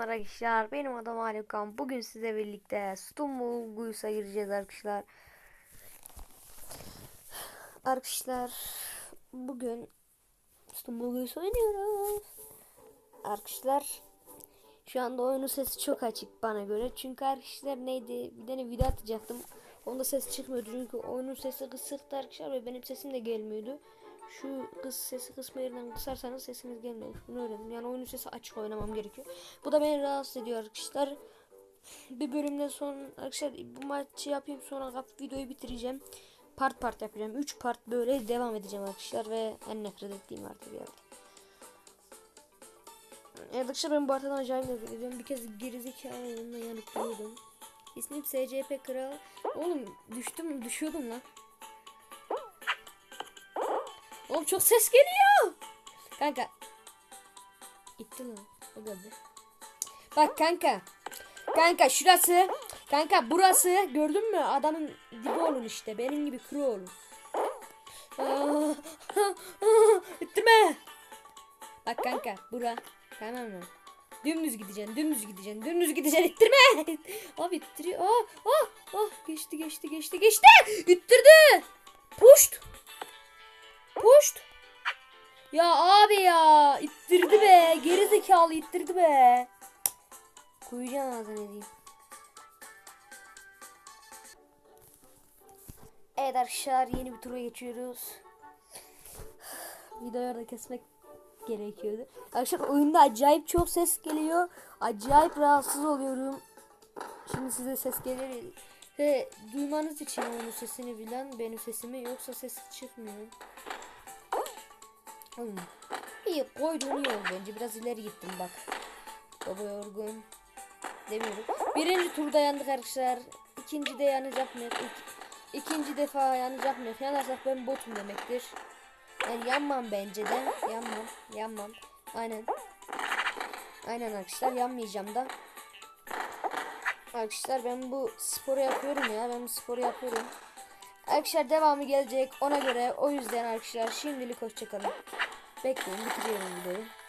Arkadaşlar benim adım Alikan. Bugün size birlikte Stumble Guys'a gireceğiz arkadaşlar. Arkadaşlar bugün Stumble Guys oynuyoruz. Arkadaşlar şu anda oyunun sesi çok açık bana göre. Çünkü arkadaşlar neydi bir tane video atacaktım. Onda ses çıkmıyordu çünkü oyunun sesi kısıktı arkadaşlar ve benim sesim de gelmiyordu. Şu kız sesi kısmı yerinden kısarsanız sesiniz gelmiyor. Bunu öğrendim. Yani oyunun sesi açık oynamam gerekiyor. Bu da beni rahatsız ediyor arkadaşlar. Bir bölümden sonra arkadaşlar bu maçı yapayım sonra videoyu bitireceğim. Part part yapacağım. 3 part böyle devam edeceğim arkadaşlar ve en nefret ettiğim artık yerde. Evet arkadaşlar ben bu arkadan acayip nefret ediyorum. Bir kez gerizekalılığımla yanıp duruyordum. İsmim SCP Kral. Oğlum düştüm düşüyordum lan. Oğlum çok ses geliyor. Kanka. İtti lan. O geldi. Bak kanka. Kanka şurası. Kanka burası. Gördün mü? Adamın dibi olun işte. Benim gibi kuru olun. Aa, İttirme. Bak kanka. Bura. Tamam mı? Dümdüz gideceksin, dümdüz gideceksin, dümdüz gideceksin, ittirme. Abi ittiriyor. Aa, ah, ah, geçti, geçti, geçti, geçti. İttirdi. Puşt. Ya abi ya ittirdi be. Geri zekalı ittirdi be. Koyacağım ağzına diyeyim. Evet arkadaşlar yeni bir tura geçiyoruz. Videoyu da kesmek gerekiyordu. Arkadaşlar oyunda acayip çok ses geliyor. Acayip rahatsız oluyorum. Şimdi size ses gelir. Ve duymanız için onun sesini bilen benim sesimi yoksa ses çıkmıyor. Hmm. İyi koydun iyi oldu bence. Biraz ileri gittim bak. Baba yorgun. Demiyorum. Birinci turda yandık arkadaşlar. İkinci de yanacak mı? İk, ikinci defa yanacak mı? Yanarsak ben botum demektir. Yani yanmam bence de. Yanmam. Yanmam. Aynen. Aynen arkadaşlar yanmayacağım da. Arkadaşlar ben bu sporu yapıyorum ya. Ben bu sporu yapıyorum. Arkadaşlar devamı gelecek ona göre. O yüzden arkadaşlar şimdilik hoşçakalın. Bekleyin bitiriyorum videoyu.